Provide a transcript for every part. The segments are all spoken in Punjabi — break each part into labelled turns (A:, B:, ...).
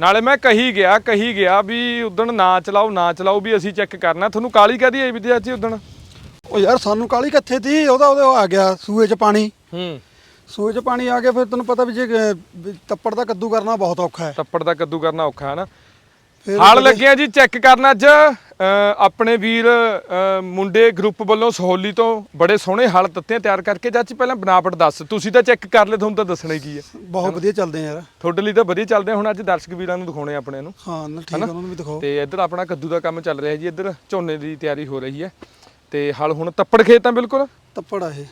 A: ਨਾਲੇ ਮੈਂ ਕਹੀ ਗਿਆ ਕਹੀ ਗਿਆ ਵੀ ਉਦਣ ਨਾ ਚਲਾਓ ਨਾ ਚਲਾਓ ਵੀ ਅਸੀਂ ਚੈੱਕ ਕਰਨਾ। ਤੁਹਾਨੂੰ ਕਾਲੀ ਕਾਦੀ ਆਈ ਵਿਦਿਆ ਜੀ ਉਦਣ?
B: ਉਹ ਯਾਰ ਸਾਨੂੰ ਕਾਲੀ ਕਿੱਥੇ ਤੀ ਉਹਦਾ ਉਹਦੇ ਉਹ ਆ ਗਿਆ ਸੂਏ 'ਚ ਪਾਣੀ।
A: ਹੂੰ।
B: ਸੂਏ 'ਚ ਪਾਣੀ ਆ ਗਿਆ ਫਿਰ ਤੈਨੂੰ ਪਤਾ ਵੀ ਜੇ ਵੀ ਤੱਪੜ ਦਾ ਕੱਦੂ ਕਰਨਾ ਬਹੁਤ ਔਖਾ ਹੈ।
A: ਤੱਪੜ ਦਾ ਕੱਦੂ ਕਰਨਾ ਔਖਾ ਹੈ ਨਾ। ਹਾਲ ਲੱਗਿਆ ਜੀ ਚੈੱਕ ਕਰਨ ਅੱਜ। ਆਪਣੇ ਵੀਰ ਮੁੰਡੇ ਗਰੁੱਪ ਵੱਲੋਂ ਸਹੌਲੀ ਤੋਂ ਬੜੇ ਸੋਹਣੇ ਹਲ ਤੱਤੇ ਤਿਆਰ ਕਰਕੇ। ਚਾਚੀ ਪਹਿਲਾਂ ਬਨਾਵਟ ਦੱਸ। ਤੁਸੀਂ ਤਾਂ ਚੈੱਕ ਕਰ ਲੈ ਤੁਹਾਨੂੰ ਤਾਂ ਦੱਸਣਾ ਹੀ ਕੀ ਹੈ
B: ਬਹੁਤ ਵਧੀਆ ਚੱਲਦੇ ਯਾਰ।
A: ਤੁਹਾਡੇ ਲਈ ਤਾਂ ਵਧੀਆ ਚੱਲਦੇ ਹੁਣ ਅੱਜ ਦਰਸ਼ਕ ਵੀਰਾਂ ਨੂੰ ਦਿਖਾਉਣੇ ਆਪਣੇ ਨੂੰ।
B: ਹਾਂ ਨਾ ਠੀਕ ਉਹਨਾਂ ਨੂੰ ਵੀ ਦਿਖਾਓ।
A: ਤੇ ਇੱਧਰ ਆਪਣਾ ਕੱਦੂ ਦਾ ਕੰਮ ਚੱਲ ਰਿਹਾ ਜੀ। ਇੱਧਰ ਝੋਨੇ ਦੀ ਤਿਆਰੀ ਹੋ ਰਹੀ ਹੈ। ਤੇ ਹਲ ਹੁਣ ਤੱਪੜ ਖੇਤ ਆ ਬਿਲਕੁਲ?
B: ਤੱਪੜ ਆ ਇਹ।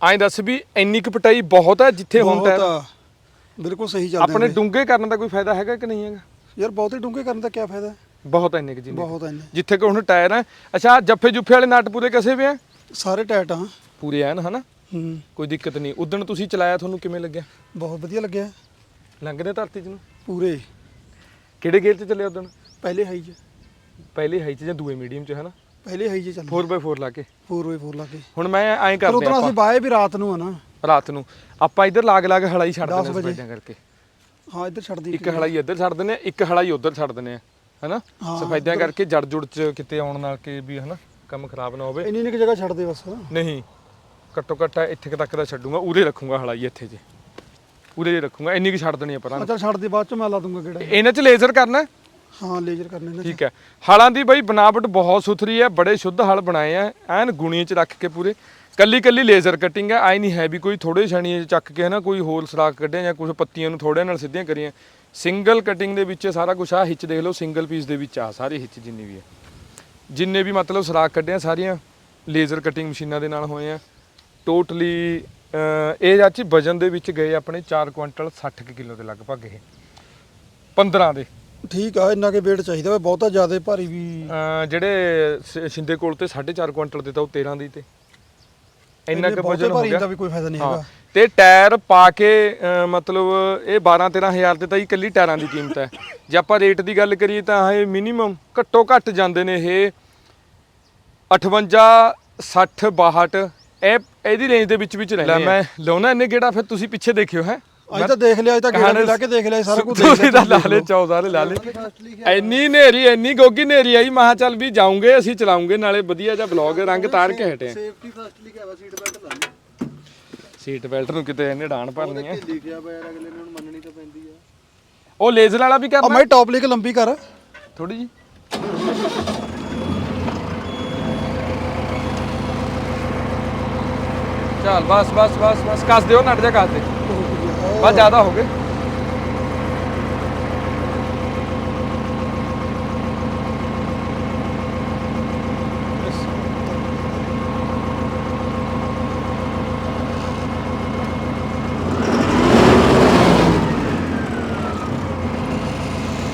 A: ਐਂ ਦੱਸ ਵੀ ਇੰਨੀ ਕੁ ਪਟਾਈ ਬਹੁਤ ਹੈ ਜਿੱਥੇ ਟਾਇਰ
B: ਆ। ਬਿਲਕੁਲ ਸਹੀ ਚੱਲਦੇ
A: ਆਪਣੇ ਡੂੰਘੇ ਕਰਨ ਦਾ ਕੋਈ ਫਾਇਦਾ ਹੈਗਾ ਕਿ ਨਹੀਂ ਹੈਗਾ?
B: ਯਾਰ ਬਹੁਤੇ ਡੂੰਘੇ ਕਰਨ ਦਾ ਕੀ ਫਾਇਦਾ?
A: ਬਹੁਤ ਇੰਨੇ ਕੁ ਜਿੰਨੇ
B: ਬਹੁਤ ਇੰਨੇ।
A: ਜਿੱਥੇ ਕਿ ਹੁਣ ਟਾਇਰ ਹੈ ਅੱਛਾ ਜੱਫੇ ਜੁੱਫੇ ਵਾਲੇ ਨਟ ਪੂਰੇ ਕਸੇ ਵੇ ਆ?
B: ਸਾਰੇ ਟਾਇਟ ਆ।
A: ਪੂਰੇ ਐਨ ਹਨਾ?
B: ਹੂੰ।
A: ਕੋਈ ਦਿੱਕਤ ਨਹੀਂ। ਉਦਣ ਤੁਸੀਂ ਚਲਾਇਆ ਤੁਹਾਨੂੰ ਕਿਵੇਂ ਲੱਗਿਆ?
B: ਬਹੁਤ ਵਧੀਆ ਲੱਗਿਆ।
A: ਲੰਘਦੇ ਧਰਤੀ 'ਚ ਨੂੰ?
B: ਪੂਰੇ।
A: ਕਿਹੜੇ ਗੇਅਰ 'ਚ ਚੱਲਿਆ ਉਦਣ?
B: ਪਹਿਲੇ ਹਾਈ 'ਚ।
A: ਪਹਿਲੇ ਹਾਈ 'ਚ ਜਾਂ ਦੂਏ ਮੀਡੀਅਮ 'ਚ ਹਨਾ?
B: ਪਹਿਲੇ ਹਾਈ 'ਚ ਚੱਲ।
A: 4x4 ਲਾ ਕੇ।
B: 4x4 ਲਾ ਕੇ।
A: ਹੁਣ ਮੈਂ ਐਂ ਕਰਦੇ
B: ਉਦੋਂ ਅਸੀਂ
A: ਆਪਾਂ।
B: ਬਾਏ ਵੀ ਰਾਤ ਨੂੰ ਆ ਨਾ।
A: ਰਾਤ ਨੂੰ। ਆਪਾਂ ਇੱਧਰ ਲਾਗ ਲਾਗ ਹਲਾਈ ਛੱਡ ਦਿੰਦੇ। ਸਫੈਦਿਆਂ ਕਰਕੇ।
B: ਹਾਂ ਇੱਧਰ ਛੱਡਦੀ
A: ਇੱਕ ਹਲਾਈ ਇੱਧਰ ਛੱਡ ਦਿੰਦੇ ਆ ਇੱਕ ਹਲਾਈ ਉੱਧਰ ਛੱਡ ਦਿੰਦੇ ਆ ਹਨਾ? ਸਫੈਦਿਆਂ ਕਰਕੇ ਜੜ ਜੁੜ 'ਚ ਕਿਤੇ ਆਉਣ ਨਾਲ ਕਿ ਵੀ ਹਨਾ ਕੰਮ ਖਰਾਬ ਨਾ ਹੋਵੇ।
B: ਇੰਨੀ ਨਿੱਕ ਜਗ੍ਹਾ ਛੱਡਦੇ ਬਸ।
A: ਨਹੀਂ ਘੱਟੋ ਘੱਟ ਇੱਥੇ ਤੱਕ ਦਾ ਛੱਡੂਗਾ ਉਰੇ ਰੱਖੂਗਾ ਹਲਾਈ ਇੱਥੇ ਜੇ। ਉਰੇ ਜੇ ਰੱਖੂਗਾ ਇੰਨੀ ਕੁ ਛੱਡ ਦੇਣੀ ਆ ਪਰਾਂ
B: ਅੱਛਾ ਛੱਡ ਦੇ ਬਾਅਦ ਚ ਮੈਂ ਲਾ ਦੂੰਗਾ ਕਿਹੜਾ।
A: ਇਹਨਾਂ 'ਚ ਲੇਜ਼ਰ ਕਰਨਾ? ਹੈ?
B: ਲੇਜ਼ਰ ਕਰਨੇ ਨੇ
A: ਠੀਕ ਹੈ। ਹਲਾਂ ਦੀ ਬਈ ਬਨਾਵਟ ਬਹੁਤ ਸੁਥਰੀ ਹੈ ਬੜੇ ਸ਼ੁੱਧ ਹਲ ਬਣਾਏ ਆ ਐਨ ਗੁਣੀ ਚ ਰੱਖ ਕੇ ਪੂਰੇ। ਕੱਲੀ ਕੱਲੀ ਲੇਜ਼ਰ ਕਟਿੰਗ ਹੈ ਆਈ ਨਹੀਂ ਹੈ ਵੀ ਕੋਈ ਥੋੜੇ ਛਣੀਏ ਚੱਕ ਕੇ ਹਨਾ ਕੋਈ ਹੋਲ ਸਰਾਖ ਕੱਢਿਆ ਜਾਂ ਕੁਝ ਪੱਤੀਆਂ ਨੂੰ ਥੋੜਿਆਂ ਨਾਲ ਸਿੱਧੀਆਂ ਕਰੀਆਂ। ਸਿੰਗਲ ਕਟਿੰਗ ਦੇ ਵਿੱਚ ਸਾਰਾ ਕੁਝ ਆ ਹਿੱਚ ਦੇਖ ਲਓ ਸਿੰਗਲ ਪੀਸ ਦੇ ਵਿੱਚ ਆ ਸਾਰੇ ਹਿੱਚ ਜਿੰਨੀ ਵੀ ਹੈ ਜਿੰਨੇ ਵੀ ਮਤਲਬ ਸਰਾਖ ਕੱਢਿਆ ਸਾਰੀਆਂ ਲੇਜ਼ਰ ਕਟਿੰਗ ਮਸ਼ੀਨਾਂ ਦੇ ਨਾਲ ਹੋਏ ਆ। ਟੋਟਲੀ ਇਹ ਜਾਚੀ ਵਜਨ ਦੇ ਵਿੱਚ ਗਏ ਆਪਣੇ 4 ਕੁਇੰਟਲ 60 ਕੁ ਕਿਲੋ ਦੇ ਲਗਭਗ ਇਹ। 15 ਦੇ।
B: ਠੀਕ ਆ ਇੰਨਾ ਕੇ weight ਚਾਹੀਦਾ ਵਾ ਬਹੁਤਾ ਜ਼ਿਆਦਾ ਭਾਰੀ ਵੀ
A: ਜਿਹੜੇ ਸ਼ਿੰਦੇ ਕੋਲ ਤੇ 4.5 ਕੁਇੰਟਲ ਦੇ ਤਾਂ ਉਹ 13 ਦੀ ਤੇ। ਇੰਨਾ ਕੁ ਵਜਨ ਹੋ ਗਿਆ।
B: ਦਾ ਵੀ ਕੋਈ ਫਾਇਦਾ ਨਹੀਂ ਹੈਗਾ।
A: ਤੇ ਟਾਇਰ ਪਾ ਕੇ ਮਤਲਬ ਇਹ 12 13000 ਤੇ ਤਾਂ ਹੀ ਇਕੱਲੀ ਟਾਇਰਾਂ ਦੀ ਕੀਮਤ ਹੈ। ਜੇ ਆਪਾਂ ਰੇਟ ਦੀ ਗੱਲ ਕਰੀਏ ਤਾਂ ਇਹ ਮਿਨੀਮਮ ਘੱਟੋ ਘੱਟ ਜਾਂਦੇ ਨੇ ਇਹ 58 60 62 ਇਹ ਇਹਦੀ ਰੇਂਜ ਦੇ ਵਿੱਚ ਵਿੱਚ ਰਹਿੰਦੇ ਮੈਂ ਲਾਉਣਾ ਇਹਨੇ ਕਿਹੜਾ ਫਿਰ ਤੁਸੀਂ ਪਿੱਛੇ ਦੇਖਿਓ ਹੈ।
B: ਅੱਜ ਤਾਂ ਦੇਖ ਲਿਆ ਅੱਜ ਤਾਂ ਗੇੜਾ ਲਾ ਕੇ ਦੇਖ ਲਿਆ ਸਾਰਾ ਕੁਝ ਦੇਖ
A: ਤੁਸੀਂ ਤਾਂ ਲਾ ਲੈ ਚੌ ਸਾਰੇ ਲਾ ਲੈ। ਇੰਨੀ ਨੇਰੀ ਇੰਨੀ ਗੋਗੀ ਨੇਰੀ ਆਈ ਮਹਾ ਚੱਲ ਵੀ ਜਾਉਂਗੇ ਅਸੀਂ ਚਲਾਉਂਗੇ ਨਾਲੇ ਵਧੀਆ ਜਿਹਾ ਬਲੌਗ ਰੰਗ ਤਾਰ ਕੇ ਹਟੇ
B: ਸੇਫਟੀ ਫਸਟ ਲਿਖਿਆ ਵਾ ਸੀਟ ਬੈਲਟ ਲਾਣੀ
A: ਸੀਟ ਬੈਲਟ ਨੂੰ ਕਿਤੇ ਇਹਨੇ ਡਾਣ ਭਰਨੀ ਹੈ
B: ਲਿਖਿਆ ਵਾ ਯਾਰ ਅਗਲੇ ਨੇ ਹੁਣ ਮੰਨਣੀ ਤਾਂ ਪੈਂਦੀ ਆ।
A: ਉਹ ਲੇਜ਼ਰ ਵਾਲਾ ਵੀ
B: ਆ
A: ਕਰਨਾ
B: ਮੈਂ ਟੌਪ ਲਿਕ ਲੰਬੀ ਕਰ।
A: ਥੋੜੀ ਜੀ ਚੱਲ ਬਸ ਬਸ ਬਸ ਬਸ ਕੱਸ ਦਿਓ ਨਟ ਜਾ ਕੱਸ ਦੇ। ਬਸ ਜ਼ਿਆਦਾ ਹੋ ਗਏ।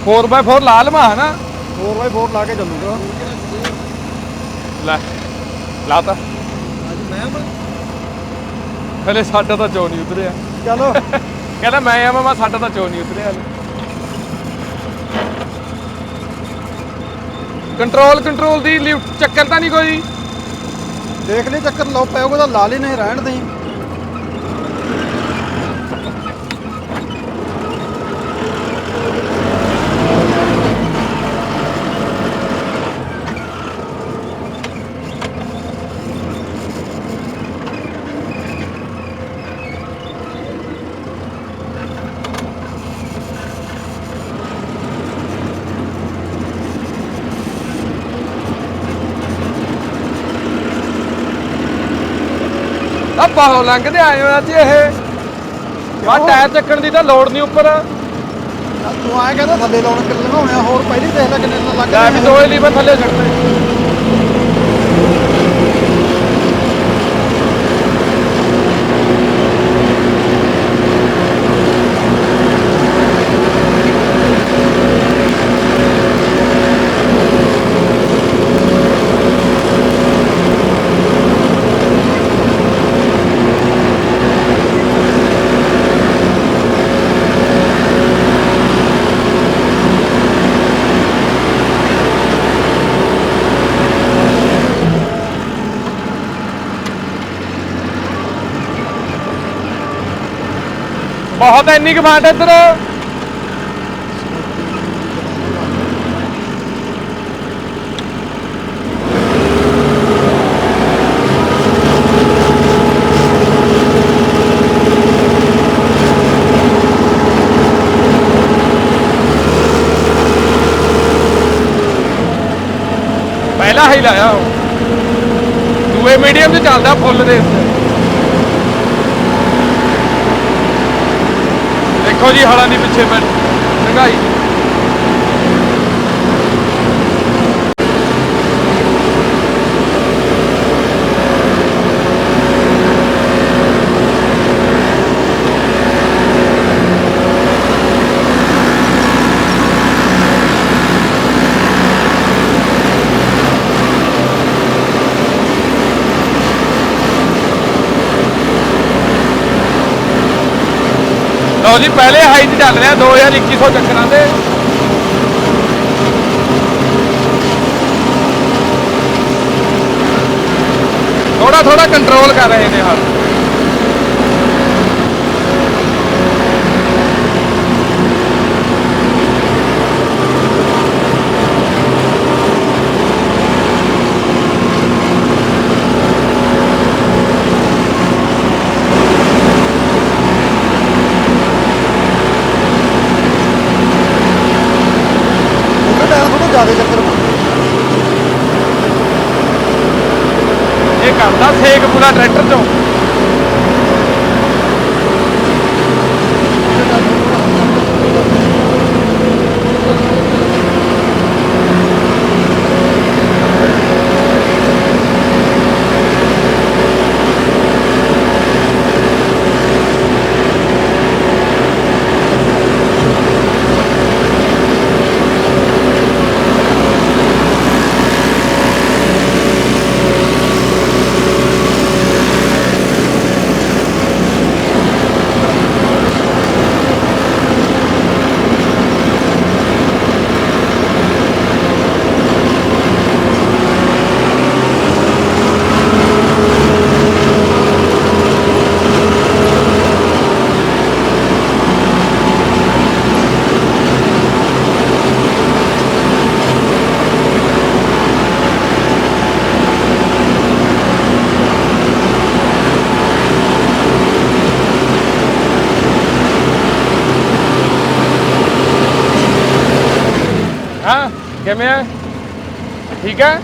A: ਫੋਰ ਬਾਈ ਫੋਰ ਲਾਲ ਮਾ ਹੈ ਨਾ
B: 4x4 ਲਾ ਕੇ ਚੱਲੂਗਾ।
A: ਲੈ ਲਾਤਾ।
B: ਅੱਜ ਮੈਂ
A: ਹਲੇ ਸਾਡਾ ਤਾਂ ਚੋ ਨਹੀਂ ਉਤਰਿਆ
B: ਚਲੋ।
A: ਕਹਿੰਦਾ ਮੈਂ ਆ ਮਮਾ ਸਾਡਾ ਤਾਂ ਚੋ ਨਹੀਂ ਉਤਰਿਆ ਕੰਟਰੋਲ ਕੰਟਰੋਲ ਦੀ ਲਿਫਟ ਚੱਕਰ ਤਾਂ ਨਹੀਂ ਕੋਈ।
B: ਦੇਖ ਲਈ ਚੱਕਰ, ਲਓ ਪਿਆ ਤਾਂ ਲਾ ਲਈ, ਨਹੀਂ ਰਹਿਣ ਦੇ
A: ਆ ਬਾਹੋਂ ਲੰਘਦੇ ਆਏ ਹੋ ਅੱਜ ਇਹ। ਆ ਟਾਇਰ ਚੱਕਣ ਦੀ ਤਾਂ ਲੋੜ ਨਹੀਂ ਉੱਪਰ।
B: ਤੂੰ ਆਏ ਕਹਿੰਦਾ ਥੱਲੇ ਲਾਉਣ ਕਿੰਨੇ ਲਗਾਉਣੇ ਹੋਰ ਪਹਿਲੀ ਦੇਖ ਲੈ ਕਿੰਨੇ ਲੱਗ
A: ਲੈ ਵੀ ਦੋਏ ਲੀਵਰ ਥੱਲੇ ਛੱਡਦੇ। ਇੰਨੀ ਕੁ ਬਾਟ ਇੱਧਰ। ਪਹਿਲਾ ਹੀ ਲਾਇਆ ਦੂਏ ਮੀਡੀਅਮ 'ਚ ਚੱਲਦਾ ਫੁੱਲ ਰੇਸ ਦੇਖੋ ਜੀ ਹਾਲਾਂ ਦੀ ਪਿੱਛੇ ਮਹਿੰਗਾਈ ਡੰਗਾਈ ਲਓ ਜੀ, ਪਹਿਲੇ ਹਾਈ 'ਚ ਚੱਲ ਰਿਹਾ 2100 ਚੱਕਰਾਂ ਤੇ। ਥੋੜਾ ਥੋੜਾ ਕੰਟਰੋਲ ਕਰ ਰਹੇ ਨੇ ਹਾਲ
B: ਉਹਦਾ ਟਾਇਰ ਥੋੜਾ ਜ਼ਿਆਦਾ ਚੱਕਰ ਮਾਰਦਾ
A: ਇਹ ਕਰਦਾ ਸੇਕ ਪੂਰਾ ਟਰੈਕਟਰ ਚੋਂ ਹਾਂ ਕਿਵੇਂ ਆ? ਠੀਕ ਹੈ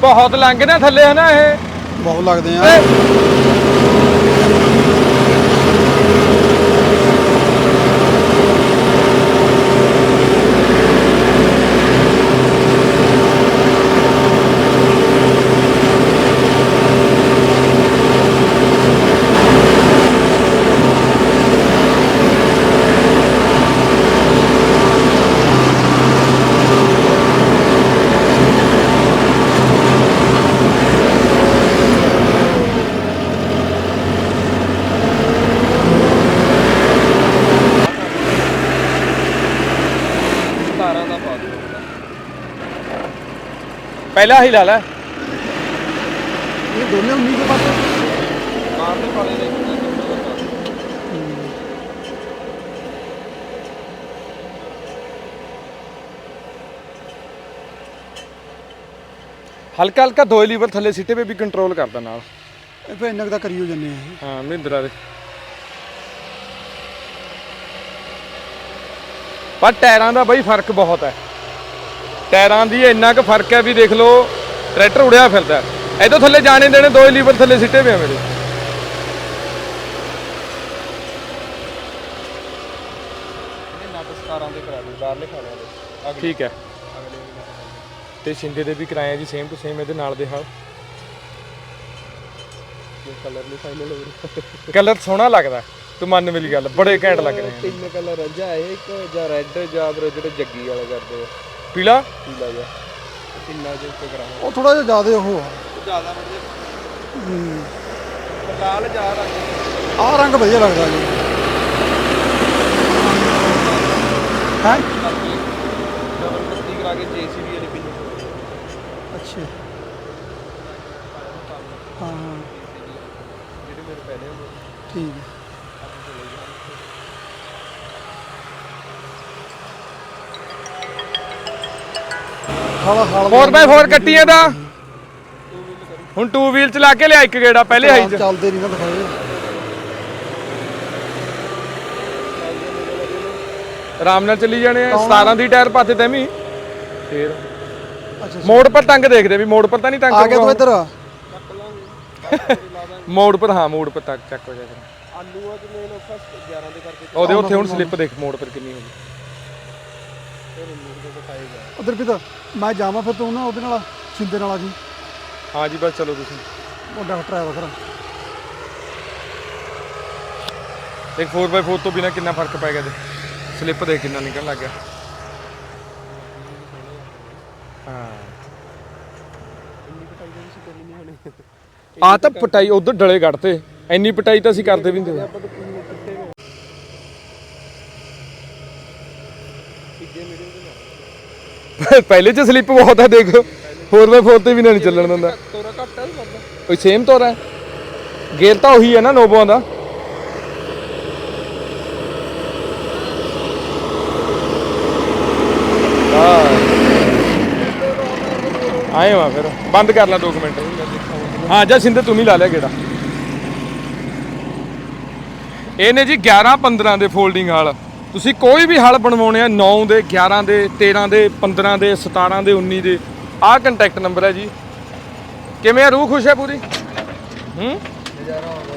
A: ਬਹੁਤ ਲੰਘ ਨੇ ਥੱਲੇ ਹਨਾ ਇਹ?
B: ਬਹੁਤ ਲੱਗਦੇ ਆ।
A: ਪਹਿਲਾ ਹੀ ਲਾ ਲੈ।
B: ਇਹ ਦੋਨੇ 19 ਦੇ ਪਾਸੇ
A: ਮਾਰਦੇ ਪਾਲੇ ਨੇ। ਹਲਕਾ ਹਲਕਾ ਦੋਏ ਲੀਵਰ ਥੱਲੇ ਸਿੱਟੇ ਵੀ ਕੰਟਰੋਲ ਕਰਦਾ ਨਾਲ।
B: ਇਹ ਫਿਰ ਇੰਨਾ ਕੁ ਤਾਂ ਕਰੀ ਹੋ ਜੰਨੇ ਆ।
A: ਹਾਂ ਮਹਿੰਦਰਾ ਦੇ। ਪਰ ਟਾਇਰਾਂ ਦਾ ਬਈ ਫ਼ਰਕ ਬਹੁਤ ਹੈ। ਟਾਇਰਾਂ ਦੀ ਇੰਨਾ ਕੁ ਫ਼ਰਕ ਹੈ ਵੀ ਦੇਖ ਲਓ ਟਰੈਕਟਰ ਉੜਿਆ ਫਿਰਦਾ ਇਦੋਂ ਥੱਲੇ ਜਾਣੇ ਦੇਣੇ ਦੋਏ ਲੀਵਰ ਥੱਲੇ ਸਿੱਟੇ ਪਏ ਮੇਰੇ। ਠੀਕ ਹੈ। ਤੇ ਸ਼ਿੰਦੇ ਦੇ ਵੀ ਕਿਰਾਇਆ ਜੀ ਸੇਮ ਟੂ ਸੇਮ ਇਹਦੇ ਨਾਲ ਦੇ ਹਾਲ
C: ਕਲਰ ਨਹੀਂ ਫਾਈਨਲ ਹੋ ਰਿਹਾ।
A: ਕਲਰ ਸੋਹਣਾ ਲੱਗਦਾ ਤੂੰ ਮੰਨ ਮੇਰੀ ਗੱਲ ਬੜੇ ਘੈਂਟ ਲੱਗ ਰਹੇ
C: ਤਿੰਨ ਕਲਰ ਰੰਜਾ ਇੱਕ ਜਾਂ ਰੈੱਡ ਜਾਂ ਫਿਰ ਜਿਹੜੇ ਜੱਗੀ ਵਾਲੇ ਕਰਦੇ ਆ।
A: ਪੀਲਾ?
C: ਪੀਲਾ ਜਿਹਾ। ਤਿੰਨਾਂ ਦੇ ਉੱਤੇ ਕਰਾਉਣਾ
B: ਉਹ ਥੋੜਾ ਜਿਹਾ ਜ਼ਿਆਦਾ ਉਹ ਆ।
C: ਜ਼ਿਆਦਾ ਵਧੀਆ।
B: ਹੂੰ।
C: ਲਾਲ ਜਾ ਰੰਗ।
B: ਆਹ ਰੰਗ ਵਧੀਆ ਲੱਗਦਾ ਜੀ। ਹੈ?
C: ਡਬਲ ਪੱਤੀ ਕਰਾ ਕੇ ਜੀਸੀਬੀ ਵਾਲੀ ਪਿੰਨ
B: ਅੱਛਾ। ਹਾਂ। ਹਾਂ
C: ਜਿਹੜੇ ਮੇਰੇ ਪਹਿਲੇ ਹੁੰਦੇ।
B: ਠੀਕ ਹੈ।
A: 4x4 ਕੱਟੀਆਂ ਦਾ। ਹੁਣ 2 ਵੀਲ ਚਲਾ ਕੇ ਲਿਆ ਇੱਕ ਗੇੜਾ ਪਹਿਲੇ ਹਾਈ ਚ।
B: ਚੱਲਦੇ ਨਹੀਂ ਨਾ ਦਿਖਾਏ।
A: ਆਰਾਮ ਨਾਲ ਚੱਲੀ ਜਾਣੇ ਆ 17 ਦੀ ਟਾਇਰ ਪਾਤੇ ਤੈਂ ਵੀ ਫੇਰ।
B: ਅੱਛਾ
A: ਮੋੜ ਪਰ ਤੰਗ ਦੇਖਦੇ ਵੀ ਮੋੜ ਪਰ ਤਾਂ ਨਹੀਂ ਤੰਗ
B: ਆ ਗਿਆ ਤੂੰ। ਇੱਧਰ।
A: ਮੋੜ ਪਰ ਹਾਂ ਮੋੜ ਪਰ ਤੱਕ ਚੱਕ ਹੋ ਜਾਏਗਾ
C: ਆਲੂਆਂ ਚ ਮੇਨ ਔਖਾ 11 ਦੇ ਕਰਕੇ
A: ਉਹਦੇ ਉੱਥੇ ਹੁਣ ਸਲਿੱਪ ਦੇਖ ਮੋੜ ਪਰ ਕਿੰਨੀ ਹੋ ਗਈ
C: ਫਿਰ 19 ਦੇ ਦਿਖਾਏਗਾ
B: ਉਧਰ ਵੀ ਤਾਂ ਮੈਂ ਜਾਵਾਂ ਫਿਰ ਤੂੰ ਨਾ ਉਹਦੇ ਨਾਲ ਛਿੰਦੇ ਨਾਲ ਆ ਜੀ।
A: ਹਾਂ ਜੀ ਬਸ ਚਲੋ ਤੁਸੀਂ।
B: ਉਹ ਡਾਕਟਰ ਆਇਆ ਵਖਰਾ
A: ਇੱਕ 4x4 ਤੋਂ ਬਿਨਾ ਕਿੰਨਾ ਫ਼ਰਕ ਪੈ ਗਿਆ ਤੇ? ਸਲਿੱਪ ਦੇ ਕਿੰਨਾ ਨਿਕਲਣ ਲੱਗ ਗਿਆ। ਹਾਂ। ਆ ਤਾਂ ਪਟਾਈ ਉਧਰ ਡਲੇ ਕੱਢਤੇ ਇੰਨੀ ਪਟਾਈ ਤਾਂ ਅਸੀਂ ਕਰਦੇ ਵੀ ਨਹੀਂ।
C: ਆਪਾਂ ਤਾਂ ਕਿੰਨੇ ਕਿੱਥੇ ਗਏ ਤੀਜੇ ਮੀਡੀਅਮ ਦੇ ਨਾਲ
A: ਪਹਿਲੇ ਚ ਸਲਿੱਪ ਬਹੁਤ ਹੈ ਦੇਖ 4x4 ਤੇ ਵੀ ਨਹੀਂ ਚੱਲਣ ਦਿੰਦਾ।
C: ਤੋਰਾ ਘੱਟ ਹੈ
A: ਕੋਈ ਸੇਮ ਤੋਰ। ਹੈ ਗੇਅਰ ਤਾਂ ਉਹੀ ਹੈ ਨਾ ਨੋਬੋਆਂ ਦਾ ਆਏ ਵਾ ਫਿਰ। ਬੰਦ ਕਰ ਲੈ 2 ਮਿੰਟ। ਹਾਂ ਜਾ ਸਿੰਦੇ ਤੂੰ ਹੀ ਲਾ ਲਿਆ ਗੇੜਾ। ਇਹ ਨੇ ਜੀ 11 15 ਦੇ ਫੋਲਡਿੰਗ ਹਲ ਤੁਸੀਂ ਕੋਈ ਵੀ ਹਲ ਬਣਵਾਉਣੇ ਆ 9 ਦੇ 11 ਦੇ 13 ਦੇ 15 ਦੇ 17 ਦੇ 19 ਦੇ ਆਹ ਕੰਟੈਕਟ ਨੰਬਰ ਹੈ ਜੀ। ਕਿਵੇਂ ਆ ਰੂਹ ਖੁਸ਼ ਹੈ ਪੂਰੀ? ਹੂੰ?
C: ਨਜ਼ਾਰਾ ਆਉਂਦਾ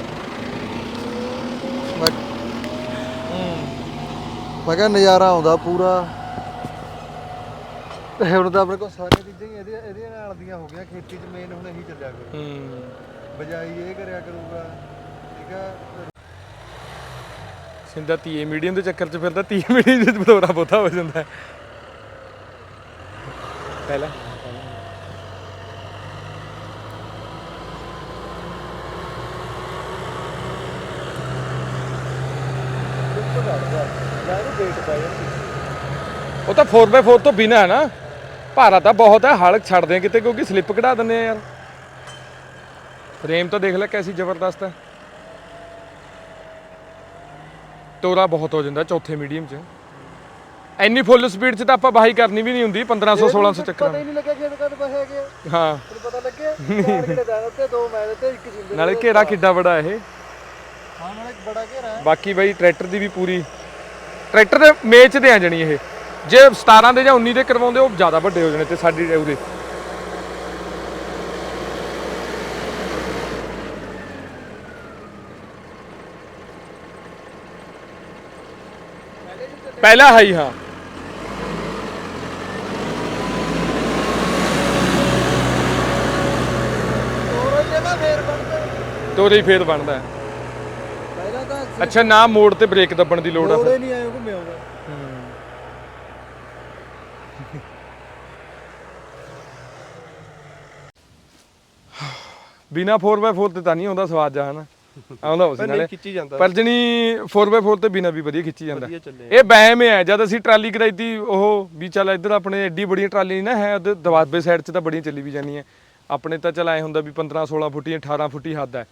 D: ਮੈਂ ਕਿਹਾ ਨਜ਼ਾਰਾ ਆਉਂਦਾ ਪੂਰਾ। ਤੇ ਹੁਣ ਤਾਂ ਆਪਣੇ ਕੋਲ ਸਾਰੀਆਂ ਚੀਜ਼ਾਂ ਹੀ ਇਹਦੇ ਇਹਦੇ ਨਾਲ ਦੀਆਂ ਹੋ ਗਈਆਂ ਖੇਤੀ 'ਚ ਮੇਨ ਹੁਣ ਇਹੀ ਚੱਲਿਆ ਕਰੂ
A: ਹੂੰ।
D: ਬਜਾਈ ਇਹ ਕਰਿਆ ਕਰੂਗਾ ਠੀਕ ਆ
A: ਸਿੰਦਾ ਤੀਏ ਮੀਡੀਅਮ ਦੇ ਚੱਕਰ 'ਚ ਫਿਰਦਾ ਤੀਏ ਮੀਡੀਅਮ 'ਚ ਬਤੋਰਾ ਬੋਤਾ ਹੋ ਜਾਂਦਾ ਹੈ। ਪਹਿਲਾ। ਉਹ ਤਾਂ 4x4 ਤੋਂ ਬਿਨਾ ਹੈ ਨਾ। ਭਾਰਾ ਤਾਂ ਬਹੁਤ ਹੈ ਹਲ ਛੱਡਦੇ ਆ ਕਿਤੇ ਕਿਉਂਕਿ ਸਲਿੱਪ ਕਢਾ ਦਿੰਦੇ ਆ ਯਾਰ। ਫਰੇਮ ਤਾਂ ਦੇਖ ਲੈ ਕੈਸੀ ਜ਼ਬਰਦਸਤ ਹੈ। ਤੋਰਾ ਬਹੁਤ ਹੋ ਜਾਂਦਾ ਚੌਥੇ ਮੀਡੀਅਮ 'ਚ। ਇੰਨੀ ਫੁੱਲ ਸਪੀਡ 'ਚ ਤਾਂ ਆਪਾਂ ਬਾਈ ਕਰਨੀ ਵੀ ਨਹੀਂ ਹੁੰਦੀ 1500 1600 ਚੱਕਰਾਂ
D: ਪਤਾ ਹੀ ਨਹੀਂ ਲੱਗਿਆ ਖੇਤ ਕਦ ਪਏ ਹੈਗੇ।
A: ਹਾਂ।
D: ਤੈਨੂੰ ਪਤਾ ਲੱਗਿਆ? ਚਾਰ ਕਿਲੇ ਦਾ ਤੇ ਦੋ ਮੈਂ ਤੇ ਇੱਕ ਜਿੰਦੇ
A: ਨਾਲੇ ਘੇਰਾ ਕਿੱਡਾ ਬੜਾ ਇਹ।
D: ਹਾਂ ਨਾਲੇ ਬੜਾ ਘੇਰਾ ਹੈ।
A: ਬਾਕੀ ਬਾਈ ਟਰੈਕਟਰ ਦੀ ਵੀ ਪੂਰੀ ਟਰੈਕਟਰ ਦੇ ਮੇਚ ਦੇ ਆ ਜਣੀ ਇਹ। ਜੇ 17 ਦੇ ਜਾਂ 19 ਦੇ ਕਰਵਾਉਂਦੇ ਉਹ ਜ਼ਿਆਦਾ ਵੱਡੇ ਹੋ ਜਾਣੇ ਤੇ ਸਾਡੀ ਉਹਦੇ ਪਹਿਲਾ ਹੈ ਹੀ ਹਾਂ
D: ਤੋਰੋ
A: ਹੀ ਫੇਰ ਬਣਦਾ ਹੈ।
D: ਪਹਿਲਾਂ ਤਾਂ
A: ਅੱਛਾ ਨਾ ਮੋੜ ਤੇ ਬ੍ਰੇਕ ਦੱਬਣ ਦੀ ਲੋੜ ਆ ਫਿਰ।
D: ਤੋੜੇ ਨਹੀਂ ਆਏ ਘੁੰਮੇ ਆਉਂਦਾ
A: ਬਿਨਾ 4x4 ਤੇ ਤਾਂ ਨਹੀਂ ਆਉਂਦਾ ਸਵਾਦ ਜਾ ਹਨਾ ਆਉਂਦਾ ਉਸ
C: ਪਰ
A: ਨਾਲੇ।
C: ਨਹੀਂ ਖਿੱਚੀ ਜਾਂਦਾ।
A: ਪਰ ਜਣੀ 4x4 ਤੇ ਬਿਨਾ ਵੀ ਵਧੀਆ ਖਿੱਚੀ ਜਾਂਦਾ। ਇਹ ਬੈਮ ਹੈ ਜਦ ਅਸੀਂ ਟਰਾਲੀ ਕਰਾਈ ਤੀ ਉਹ ਵੀ ਚੱਲ ਇੱਧਰ ਆਪਣੇ ਐਡੀ ਬੜੀਆਂ ਟਰਾਲੀ ਨਹੀਂ ਨਾ ਹੈ ਉਹਦੇ ਦਵਾਬੇ ਸਾਈਡ 'ਚ ਤਾਂ ਬੜੀਆਂ ਚੱਲੀ ਵੀ ਜਾਂਦੀਆਂ। ਆਪਣੇ ਤਾਂ ਚੱਲ ਐ ਹੁੰਦਾ ਵੀ 15 16 ਫੁੱਟੀ 18 ਫੁੱਟੀ ਹੱਦ ਹੈ।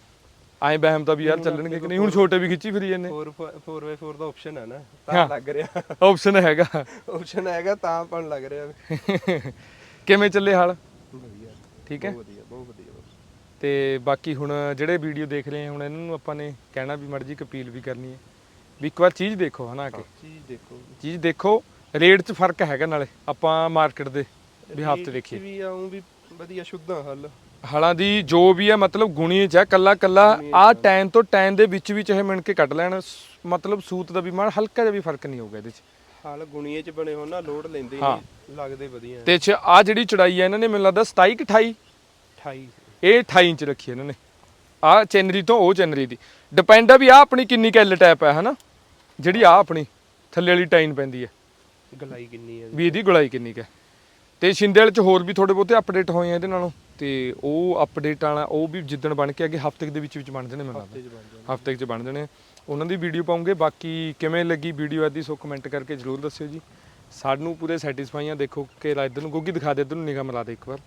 A: ਐਂ ਬਹਿਮ ਤਾਂ ਵੀ ਯਾਰ ਚੱਲਣਗੇ ਕਿ ਨਹੀਂ? ਹੁਣ ਛੋਟੇ ਵੀ ਖਿੱਚੀ ਫਿਰੀ ਜਾਂਦੇ।
C: 4 4x4 ਦਾ ਆਪਸ਼ਨ ਹੈ ਨਾ
A: ਹਾਂ।
C: ਤਾਂ ਲੱਗ ਰਿਹਾ।
A: ਆਪਸ਼ਨ ਹੈਗਾ।
C: ਆਪਸ਼ਨ ਹੈਗਾ ਤਾਂ ਪਣ ਲੱਗ ਰਿਹਾ।
A: ਕਿਵੇਂ ਚੱਲੇ ਹਾਲ?
C: ਵਧੀਆ।
A: ਠੀਕ ਹੈ
C: ਬਹੁਤ ਵਧੀਆ ਬਹੁਤ ਵਧੀਆ ਬਹੁਤ।
A: ਤੇ ਬਾਕੀ ਹੁਣ ਜਿਹੜੇ ਵੀਡੀਓ ਦੇਖ ਰਹੇ ਹੁਣ ਇਹਨਾਂ ਨੂੰ ਆਪਾਂ ਨੇ ਕਹਿਣਾ ਵੀ ਮਰਜ਼ੀ ਅਪੀਲ ਵੀ ਕਰਨੀ ਹੈ ਵੀ ਇੱਕ ਵਾਰ ਚੀਜ਼ ਦੇਖੋ ਹਨਾ ਕੇ?
C: ਚੀਜ਼ ਦੇਖੋ
A: ਚੀਜ਼ ਦੇਖੋ ਰੇਟ 'ਚ ਫ਼ਰਕ ਹੈਗਾ ਨਾਲੇ ਆਪਾਂ ਮਾਰਕੀਟ ਦੇ
C: ਰੇਟ 'ਚ
A: ਦੇਖੀਏ।
C: ਵੀ ਆਉਂ ਵੀ ਵਧੀਆ ਸ਼ੁੱਧਾ ਹੱਲ।
A: ਹਲਾਂ ਦੀ ਜੋ ਵੀ ਹੈ ਮਤਲਬ ਗੁਣੀ ਚ ਹੈ ਕੱਲਾ ਕੱਲਾ ਆ ਟੈਨ ਤੋਂ ਟੈਨ ਦੇ ਵਿੱਚ ਵੀ ਚਾਹੇ ਮਿਣ ਕੇ ਕੱਢ ਲੈਣ ਮਤਲਬ ਸੂਤ ਦਾ ਵੀ ਮਾਰ ਹਲਕਾ ਜਿਹਾ ਵੀ ਫ਼ਰਕ ਨਹੀਂ ਹੋਊਗਾ ਇਹਦੇ ਚ।
C: ਹਾਲ ਗੁਣੀਏ ਚ ਬਣੇ ਹੋਣ ਨਾ ਲੋਡ ਲੈਂਦੇ। ਨਹੀਂ ਲੱਗਦੇ ਵਧੀਆ
A: ਤੇ ਚ ਆ ਜਿਹੜੀ ਚੜਾਈ ਹੈ ਇਹਨਾਂ ਨੇ ਮੈਨੂੰ ਲੱਗਦਾ 27 ਕਿ 28
C: 28
A: ਇਹ 28 ਇੰਚ ਰੱਖੀ ਇਹਨਾਂ ਨੇ। ਆ ਚੈਨਰੀ ਤੋਂ ਉਹ ਚੈਨਰੀ ਦੀ। ਡਿਪੈਂਡ ਆ ਵੀ ਆ ਆਪਣੀ ਕਿੰਨੀ ਕੈਲ ਟੈਪ ਹੈ ਹਨਾ? ਜਿਹੜੀ ਆ ਆਪਣੀ ਥੱਲੇ ਵਾਲੀ ਟਾਈਨ ਪੈਂਦੀ ਹੈ
C: ਗਲਾਈ ਕਿੰਨੀ ਹੈ
A: ਵੀ ਇਹਦੀ ਗੁਲਾਈ ਕਿੰਨੀ ਕੁ ਹੈ ਤੇ ਸ਼ਿੰਦੇ ਵਾਲੇ ਚ ਹੋਰ ਵੀ ਥੋੜੇ ਬਹੁਤੇ ਅਪਡੇਟ ਹੋਏ ਆ ਇਹਦੇ ਨਾਲੋਂ। ਤੇ ਉਹ ਅਪਡੇਟ ਵਾਲਾ ਉਹ ਵੀ ਜਿੱਦਣ ਬਣ ਕੇ ਅੱਗੇ ਹਫ਼ਤੇ ਦੇ ਵਿੱਚ ਵਿੱਚ ਬਣ ਜਾਣੇ ਮੈਨੂੰ ਲੱਗਦਾ। ਹਫ਼ਤੇ 'ਚ ਬਣ ਜਾਣੇ। ਉਹਨਾਂ ਦੀ ਵੀਡੀਓ ਪਾਉਂਗੇ। ਬਾਕੀ ਕਿਵੇਂ ਲੱਗੀ ਵੀਡੀਓ ਆਦੀ ਸੋ ਕਮੈਂਟ ਕਰਕੇ ਜਰੂਰ ਦੱਸਿਓ ਜੀ। ਸਾਨੂੰ ਪੂਰੇ ਸੈਟੀਸਫਾਈ ਆ। ਦੇਖੋ ਕਿ ਇੱਧਰ ਨੂੰ ਗੋਗੀ ਦਿਖਾ ਦੇ ਇੱਧਰ ਨੂੰ ਨਿਗਾਹ ਮਿਲਾ ਦੇ ਇੱਕ ਵਾਰ।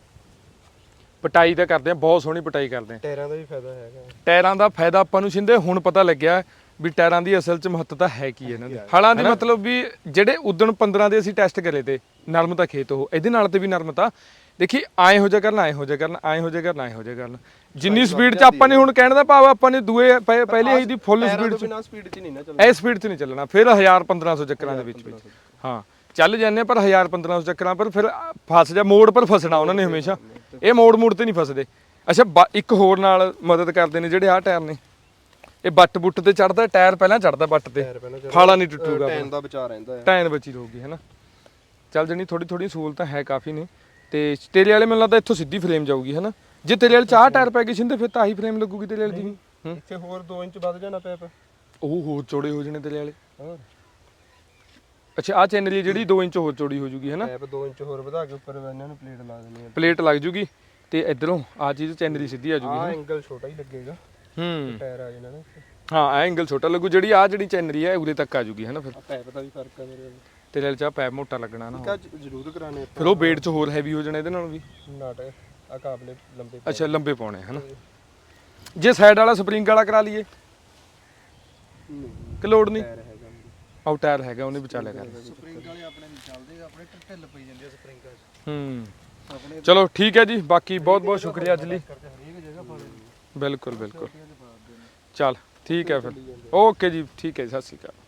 A: ਪਟਾਈ ਤਾਂ ਕਰਦੇ ਆ ਬਹੁਤ ਸੋਹਣੀ ਪਟਾਈ ਕਰਦੇ ਆ
C: ਟਾਇਰਾਂ ਦਾ ਵੀ ਫਾਇਦਾ ਹੈਗਾ।
A: ਟਾਇਰਾਂ ਦਾ ਫਾਇਦਾ ਆਪਾਂ ਨੂੰ ਛਿੰਦੇ ਹੁਣ ਪਤਾ ਲੱਗਿਆ ਵੀ ਟਾਇਰਾਂ ਦੀ ਅਸਲ 'ਚ ਮਹੱਤਤਾ ਹੈ ਕੀ ਇਹਨਾਂ ਦੀ। ਹਲਾਂ ਦੀ ਮਤਲਬ ਵੀ ਜਿਹੜੇ ਉਦਣ 15 ਦੇ ਅਸੀਂ ਟੈਸਟ ਕਰੇ ਤੇ ਨਰਮ ਤਾਂ ਖੇਤ ਉਹ ਇਹਦੇ ਨਾਲ ਤੇ ਵੀ ਨਰਮ ਤਾਂ। ਦੇਖੀ ਆਏ ਹੋ ਜਾ ਕਰਨ ਆਏ ਹੋ ਜਾ ਕਰਨ ਆਏ ਹੋ ਜਾ ਕਰਨ ਆਏ ਹੋ ਜਾ ਕਰਨ। ਜਿੰਨੀ ਸਪੀਡ 'ਚ ਆਪਾਂ ਨੇ ਹੁਣ ਕਹਿਣ ਦਾ ਭਾਵ ਆਪਾਂ ਨੇ ਦੂਏ ਪਹਿ- ਪਹਿਲੇ ਹੀ ਦੀ ਫੁੱਲ ਸਪੀਡ 'ਚ।
C: ਬਿਨਾ ਸਪੀਡ 'ਚ ਨਹੀਂ ਨਾ ਚੱਲਦਾ
A: ਇਹ ਸਪੀਡ 'ਚ ਨਹੀਂ ਚੱਲਣਾ ਫਿਰ 1000 1500 ਚੱਕਰਾਂ ਦੇ ਵਿੱਚ ਵਿੱਚ। ਹਾਂ ਚੱਲ ਜਾਂਦੇ ਪਰ 1000 1500 ਚੱਕਰਾਂ ਪਰ ਫਿਰ ਫਸ ਜਾ ਮੋੜ ਪਰ ਫਸਣਾ ਉਹਨਾਂ ਨੇ ਹਮੇਸ਼ਾ। ਇਹ ਮੋੜ ਮੋੜ ਤੇ ਨਹੀਂ ਫਸਦੇ। ਅੱਛਾ ਇੱਕ ਹੋਰ ਨਾਲ ਮਦਦ ਕਰਦੇ ਨੇ ਜਿਹੜੇ ਆਹ ਟਾਇਰ ਨੇ। ਇਹ ਬੱਟ ਬੁੱਟ ਤੇ ਚੜਦਾ ਟਾਇਰ ਪਹਿਲਾਂ ਚੜਦਾ ਬੱਟ ਤੇ। ਫਾਲਾ ਨਹੀਂ ਟੁੱਟੂਗਾ
C: ਟੈਨ ਦਾ ਬਚਾ ਰਹਿੰਦਾ ਹੈ
A: ਟਾਇਰ ਬਚੀ ਰਹੂਗੀ ਹੈਨਾ ਚੱਲ ਜਣੀ ਥੋੜੀ ਥੋੜੀ ਸਹੂਲਤਾਂ ਹੈ ਕਾਫੀ ਨੇ। ਤੇ ਤੇਰੇ ਵਾਲੇ ਮੈਨੂੰ ਲੱਗਦਾ ਇੱਥੋਂ ਸਿੱਧੀ ਫਰੇਮ ਜਾਊਗੀ ਹੈਨਾ ਜੇ ਤੇਰੇ ਵਾਲੇ ਚਾਹ ਟਾਇਰ ਪੈ ਗਏ ਸਿੰਦੇ ਫਿਰ ਤਾਂ ਆਹੀ ਫਰੇਮ ਲੱਗੂਗੀ ਤੇਰੇ ਵਾਲੇ ਦੀ ਹੂੰ।
C: ਇੱਥੇ ਹੋਰ 2 ਇੰਚ ਵੱਧ ਜਾਣਾ ਪੈਪ।
A: ਉਹ ਹੋਰ ਚੌੜੇ ਹੋ ਜਣੇ ਤੇਰੇ ਵਾਲੇ।
C: ਹੋਰ।
A: ਅੱਛਾ ਆ ਚੈਨਲ ਜਿਹੜੀ 2 ਇੰਚ ਹੋਰ ਚੌੜੀ ਹੋ ਜੂਗੀ ਹੈਨਾ?
C: ਪੈਪ 2 ਇੰਚ ਹੋਰ ਵਧਾ ਕੇ ਉੱਪਰ ਇਹਨਾਂ ਨੂੰ ਪਲੇਟ ਲਾ ਦੇਣੀ ਹੈ
A: ਪਲੇਟ ਲੱਗ ਜੂਗੀ ਤੇ ਇਧਰੋਂ ਆ ਚੀਜ਼ ਚੈਨਲ ਸਿੱਧੀ ਆ
C: ਆ
A: ਜੂਗੀ
C: ਐਂਗਲ ਛੋਟਾ ਹੀ ਲੱਗੇਗਾ।
A: ਹੂੰ।
C: ਟਾਇਰ ਆ ਜਾਣਾ ਨਾ
A: ਹਾਂ ਆ ਐਂਗਲ ਛੋਟਾ ਲੱਗੂ ਜਿਹੜੀ ਆ ਜਿਹੜੀ ਚੈਨਰੀ ਹੈ ਉਰੇ ਤੱਕ ਆ ਜੂਗੀ ਹੈਨਾ ਫਿਰ?
C: ਆ ਪੈਪ ਦਾ ਵੀ ਫ਼ਰਕ ਆ ਮੇਰੇ
A: ਤੇਰੇ ਵਾਲੇ ਚ ਆਹ ਪੈਪ ਮੋਟਾ ਲੱਗਣਾ ਨਾ
C: ਕਾ ਜ਼ਰੂਰ ਕਰਾਣੇ
A: ਫਿਰ ਉਹ weight ਚ ਹੋਰ ਹੈਵੀ ਹੋ ਜਾਣਾ ਇਹਦੇ ਨਾਲ ਵੀ।
C: ਨਾਟ ਆ ਕਾਬਲੇ ਲੰਬੇ
A: ਅੱਛਾ ਲੰਬੇ ਪਾਉਣੇ ਹਨਾ? ਜੇ ਸਾਈਡ ਵਾਲਾ ਸਪਰਿੰਗ ਵਾਲਾ ਕਰਾ ਲਈਏ। ਕਿ ਲੋੜ ਨਹੀਂ?
C: ਟਾਇਰ ਹੈਗਾ
A: ਆਉ ਟਾਇਰ ਹੈਗਾ ਉਹਨੇ ਬਚਾ ਲਿਆ। ਕਰ
B: ਸਪਰਿੰਗ ਵਾਲੇ ਆਪਣੇ ਨਹੀਂ ਚੱਲਦੇ ਆਪਣੇ ਢਿੱਲ ਪਈ ਜਾਂਦੀ ਆ ਸਪਰਿੰਗਾਂ 'ਚ।
A: ਹੂੰ। ਚਲੋ ਠੀਕ ਹੈ ਜੀ ਬਾਕੀ ਬਹੁਤ ਬਹੁਤ ਸ਼ੁਕਰੀਆ ਅੱਜ ਲਈ ਬਿਲਕੁਲ ਬਿਲਕੁਲ। ਚੱਲ ਠੀਕ ਹੈ ਫਿਰ। ਓਕੇ ਜੀ ਠੀਕ ਹੈ ਸਤਿ ਸ਼੍ਰੀ ਅਕਾਲ।